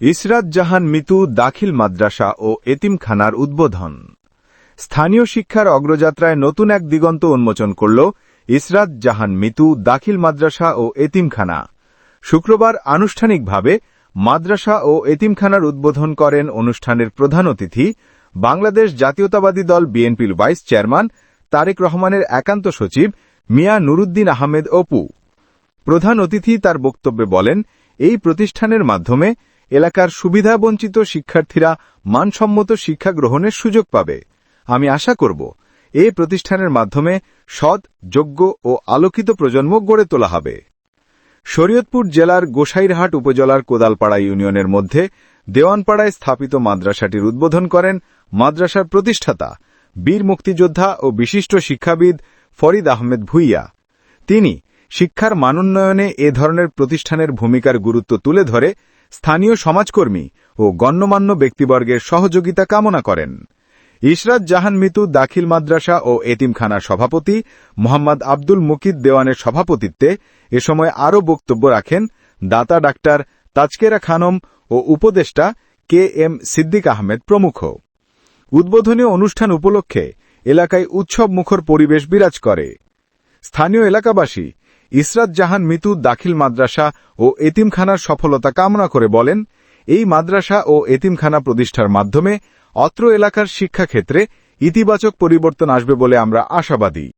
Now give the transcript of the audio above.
ইসরাত জাহান মিতু দাখিল মাদ্রাসা ও এতিমখানার উদ্বোধন। স্থানীয় শিক্ষার অগ্রযাত্রায় নতুন এক দিগন্ত উন্মোচন করল ইসরাত জাহান মিতু দাখিল মাদ্রাসা ও এতিমখানা। শুক্রবার আনুষ্ঠানিকভাবে মাদ্রাসা ও এতিমখানার উদ্বোধন করেন অনুষ্ঠানের প্রধান অতিথি বাংলাদেশ জাতীয়তাবাদী দল বিএনপির ভাইস চেয়ারম্যান তারেক রহমানের একান্ত সচিব মিয়া নুরুদ্দিন আহমেদ অপু। প্রধান অতিথি তার বক্তব্যে বলেন, এই প্রতিষ্ঠানের মাধ্যমে এলাকার সুবিধাবঞ্চিত শিক্ষার্থীরা মানসম্মত শিক্ষা গ্রহণের সুযোগ পাবে। আমি আশা করব, এ প্রতিষ্ঠানের মাধ্যমে সৎ, যোগ্য ও আলোকিত প্রজন্ম গড়ে তোলা হবে। শরীয়তপুর জেলার গোসাইরহাট উপজেলার কোদালপাড়া ইউনিয়নের মধ্যে দেওয়ানপাড়ায় স্থাপিত মাদ্রাসাটির উদ্বোধন করেন মাদ্রাসার প্রতিষ্ঠাতা, বীর মুক্তিযোদ্ধা ও বিশিষ্ট শিক্ষাবিদ ফরিদ আহমেদ ভুইয়া। তিনি শিক্ষার মানোন্নয়নে এ ধরনের প্রতিষ্ঠানের ভূমিকার গুরুত্ব তুলে ধরে স্থানীয় সমাজকর্মী ও গণ্যমান্য ব্যক্তিবর্গের সহযোগিতা কামনা করেন। ইশরাত জাহান মিতু দাখিল মাদ্রাসা ও এতিমখানার সভাপতি মোহাম্মদ আব্দুল মুকিদ দেওয়ানের সভাপতিত্বে এ সময় আরও বক্তব্য রাখেন দাতা ডাক্তার তাজকেরা খানম ও উপদেষ্টা কে এম সিদ্দিক আহমেদ প্রমুখ। উদ্বোধনী অনুষ্ঠান উপলক্ষে এলাকায় উৎসব মুখর পরিবেশ বিরাজ করে। স্থানীয় এলাকাবাসী ইসরাত জাহান মিতু দাখিল মাদ্রাসা ও এতিমখানার সফলতা কামনা করে বলেন, এই মাদ্রাসা ও এতিমখানা প্রতিষ্ঠার মাধ্যমে অত্র এলাকার শিক্ষাক্ষেত্রে ইতিবাচক পরিবর্তন আসবে বলে আমরা আশাবাদী।